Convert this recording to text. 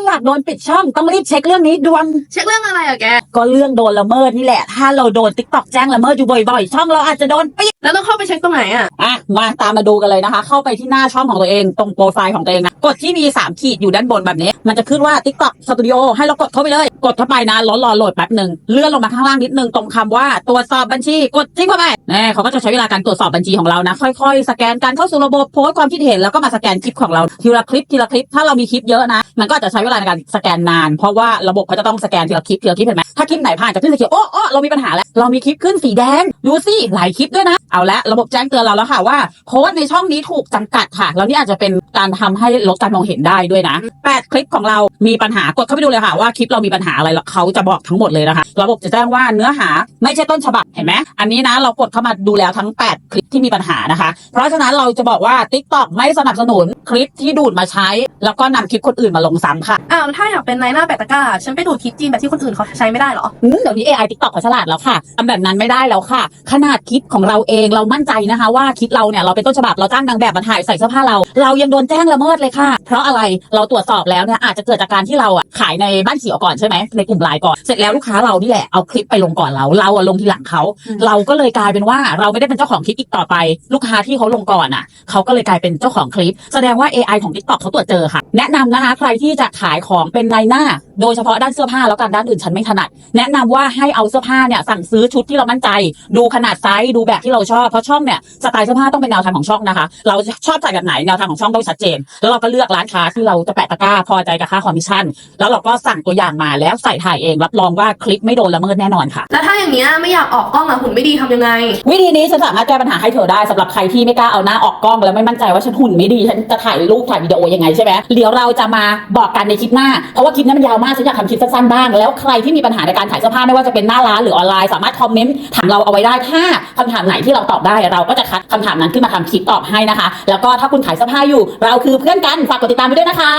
ไม่อยากโดนปิดช่องต้องรีบเช็คเรื่องนี้ด่วน เช็คเรื่องอะไรอะแก ก็เรื่องโดนละเมิดนี่แหละ ถ้าเราโดนติ๊กต็อกแจ้งละเมิดอยู่บ่อยๆ ช่องเราอาจจะโดนปิดแล้วต้องเข้าไปเช็คตรงไหนอะ อะมาตามมาดูกันเลยนะคะ เข้าไปที่หน้าช่องของตัวเองตรงโปรไฟล์ของตัวเองนะกดที่มี3ขีดอยู่ด้านบนแบบนี้ มันจะขึ้นว่า TikTok Studio ให้เรากดเข้าไปเลย กดเข้าไปนะรอรอโหลดแป๊บหนึ่งเลื่อนลงมาข้างล่างนิดนึงตรงคำว่าตรวจสอบบัญชี กดจิ้มเข้าไปแน่เขาก็จะใช้เวลาการตรวจสอบบัญชีของเรานะ ค่อยๆ สแกนการเข้าสู่ระบบโพสต์ความคิดเห็นแล้วก็มาสแกนคลิปของเราทีละคลิปทีละคลิปถ้าเรามีคลิปเยอะนะ มันก็จจะใช้เวลาในการสแกนนาน เพราะว่าระบบเขาจะต้องสแกนทีละคลิปทีละคลิปเห็นไหมถ้าคลิปไหนผ่านจะขึ้นสีเขียวโอ้โอ้เรามีปัญหาแล้วเรามีคลิปขึ้นสีแดงดูสิหลายคลิปด้วยนะเอาละระบบแจ้งเตือนเราแล้วค่ะว่าโพสต์ในช่องนี้ถูกจำกัดค่ะ แล้วนี่อาจจะเป็นการทำให้ลดการมองเห็นได้ด้วยนะแปดคลิปของเรามีปัญหากดเข้าไปดูเลยค่ะว่าคลิปเรามีปัญหาอะไรแล้วเขาจะบอกทั้งหมดเลยนะคะ ระบบจะแจ้งว่าเนื้อหาไม่ใช่ต้นฉบับเห็นไหมอันนี้นะเรากดเข้ามาดูแล้วทั้ง 8 คลิปที่มีปัญหานะคะ เพราะฉะนั้นเราจะบอกว่า TikTok ไม่สนับสนุนคลิปที่ดูดมาใช้ แล้วก็นำคลิปคนอื่นมาลงซ้ำค่ะอ้าวแล้วถ้าอยากเป็นนายหน้าแปะตะกร้าฉันไปดูดคลิปจีนแบบที่คนอื่นเขาใช้ไม่ได้เหรออืมเดี๋ยวนี้ AI TikTok เขาฉลาดแล้วค่ะทำแบบนั้นไม่ได้แล้วค่ะ ขนาดคลิปของเราเองเรามั่นใจนะคะ ว่าคลิปเราเนี่ยเราเป็นต้นฉบับเราจ้างนางแบบมาถ่ายใส่เสื้อผ้าเรา เรายังโดนแจ้งละเมิดเลยค่ะ เพราะอะไรเราตรวจสอบแล้วเนี่ยอาจจะเกิดจากการที่เราอะขายในบ้านเขียวก่อนใช่ไหมในกลุ่มไลน์ก่อนเสร็จแล้วลูกค้าเรานี่แหละเอาคลิปไปลงก่อนเรา เราอะลงทีหลังเขาอืมเราก็เลยกลายเป็นว่าเราไม่ได้เป็นเจ้าของคลิปอีกต่อไป ลูกค้าที่เขาลงก่อนอะเขาก็เลยกลายเป็นเจ้าของคลิป แสดงว่า AI ของ TikTok เขาตรวจเจอค่ะ แนะนำนะคะ ใครที่จะขายของเป็นในหน้า โดยเฉพาะด้านเสื้อผ้าแล้วกันด้านอื่นฉันไม่ถนัด แนะนำว่าให้เอาเสื้อผ้าเนี่ยสั่งซื้อชุดที่เรามั่นใจ ดูขนาดไซส์ดูแบบที่เราชอบเพราะช่องเนี่ยสไตล์เสื้อผ้าต้องเป็นแนวทางของช่องนะคะ เราชอบใส่แบบไหนแนวทางของช่องต้องชัดเจน แล้วเราก็เลือกร้านค้าที่เราจะแปะตะกร้าพอใจกับค่าคอมมิชชั่น แล้วเราก็สั่งตัวอย่างมาแล้วใส่ถ่ายเอง รับรองว่าคลิปไม่โดนละเมิดแน่นอนค่ะ แล้วถ้าอย่างเนี้ยไม่อยากออกกล้องอะหุ่นไม่ดีทำยังไง วิธีนี้ฉันสามารถแก้ปัญหาให้เธอได้สำหรับใครที่ไม่กล้าเอาหน้าออกกล้องแล้วไม่มั่นใจว่าฉันหุ่นไม่ดีฉันจะถ่ายรูปถ่ายวิดีโอยังไงใช่ไหมเดี๋ยวเราจะมาบอกกันในคลิปหน้าเพราะว่าคลิปนี้มันยาวมากฉันอยากทำคลิปสั้นๆบ้าง แล้วใครที่มีปัญหาในการขายเสื้อผ้าไม่ว่าจะเป็นหน้าร้านหรือออนไลน์สามารถคอมเมนต์ถามเราเอาไว้ได้ถ้าคำถามไหนที่เราตอบได้เราก็จะคัดคำถามนั้นขึ้นมาทำคลิปตอบให้นะคะ แล้วก็ถ้าคุณขายเสื้อผ้าอยู่ เราคือเพื่อนกันฝากกดติดตามไปด้วยนะคะ